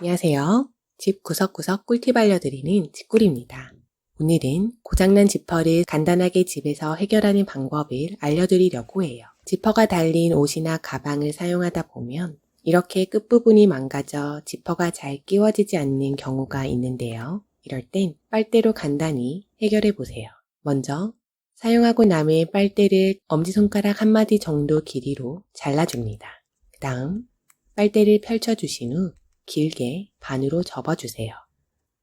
안녕하세요. 집 구석구석 꿀팁 알려드리는 집꿀입니다. 오늘은 고장난 지퍼를 간단하게 집에서 해결하는 방법을 알려드리려고 해요. 지퍼가 달린 옷이나 가방을 사용하다 보면 이렇게 끝부분이 망가져 지퍼가 잘 끼워지지 않는 경우가 있는데요. 이럴 땐 빨대로 간단히 해결해 보세요. 먼저 사용하고 남은 빨대를 엄지손가락 한 마디 정도 길이로 잘라줍니다. 그 다음 빨대를 펼쳐주신 후 길게 반으로 접어주세요.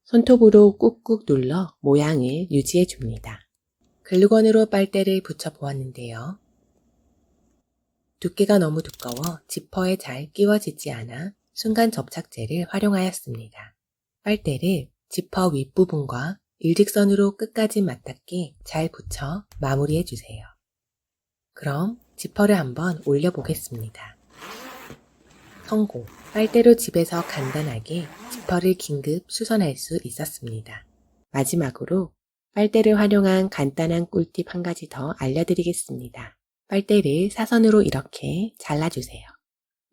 손톱으로 꾹꾹 눌러 모양을 유지해 줍니다. 글루건으로 빨대를 붙여 보았는데요. 두께가 너무 두꺼워 지퍼에 잘 끼워지지 않아 순간 접착제를 활용하였습니다. 빨대를 지퍼 윗부분과 일직선으로 끝까지 맞닿게 잘 붙여 마무리해 주세요. 그럼 지퍼를 한번 올려 보겠습니다. 성공. 빨대로 집에서 간단하게 지퍼를 긴급 수선할 수 있었습니다. 마지막으로 빨대를 활용한 간단한 꿀팁 한 가지 더 알려드리겠습니다. 빨대를 사선으로 이렇게 잘라주세요.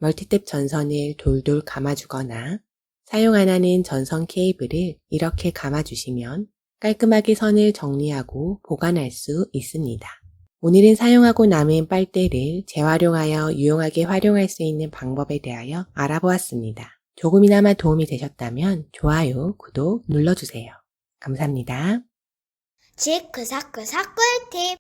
멀티탭 전선을 돌돌 감아주거나 사용 안 하는 전선 케이블을 이렇게 감아주시면 깔끔하게 선을 정리하고 보관할 수 있습니다. 오늘은 사용하고 남은 빨대를 재활용하여 유용하게 활용할 수 있는 방법에 대하여 알아보았습니다. 조금이나마 도움이 되셨다면 좋아요, 구독 눌러주세요. 감사합니다. 집 구석구석 꿀팁